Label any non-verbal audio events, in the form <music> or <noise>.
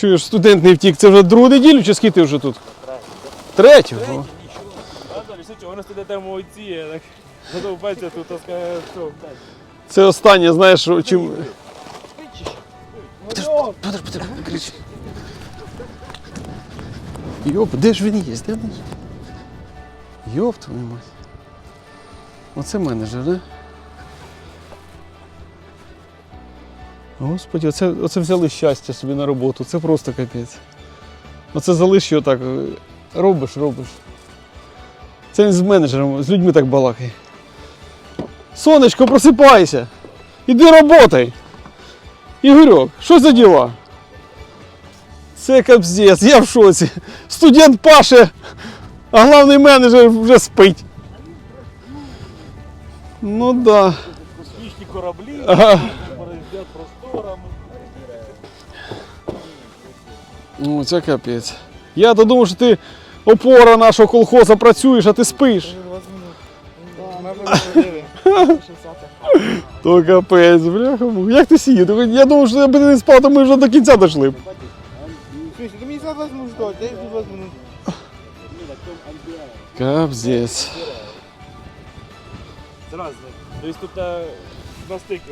Чуєш, студент не втік, це вже другу неділю чи скільки ти вже тут? Третю. Далі, все, вони студенти молодці, я так задовбаться тут. Це останнє, знаєш, чим. Петр, Петр, Петр, кричи. Йоп, де ж він є? Де він? Йоп, твою мать. Оце менеджер, да? Господи, оце, оце взяли щастя собі на роботу. Це просто капець. Оце залиш його так. Робиш, робиш. Це він з менеджером, з людьми так балакає. Сонечко, просипайся. Іди роботай. Ігорьок, що за діла? Це капздець, я в шоці. Студент паше, а головний менеджер вже спить. Ну да. Космічні кораблі, Ага. Ну, це капець. Я то думав, що ти опора нашого колхоза працюєш, а ти спиш. <laughs> То капець, бляха. Як ти сидів? Я думав, що якби ти не спав, то ми вже до кінця дійшли. б. Слушай, ты мне сразу возьму ждать, дай мне возьму. Капздець. Зразу. Тобто тут е, на стику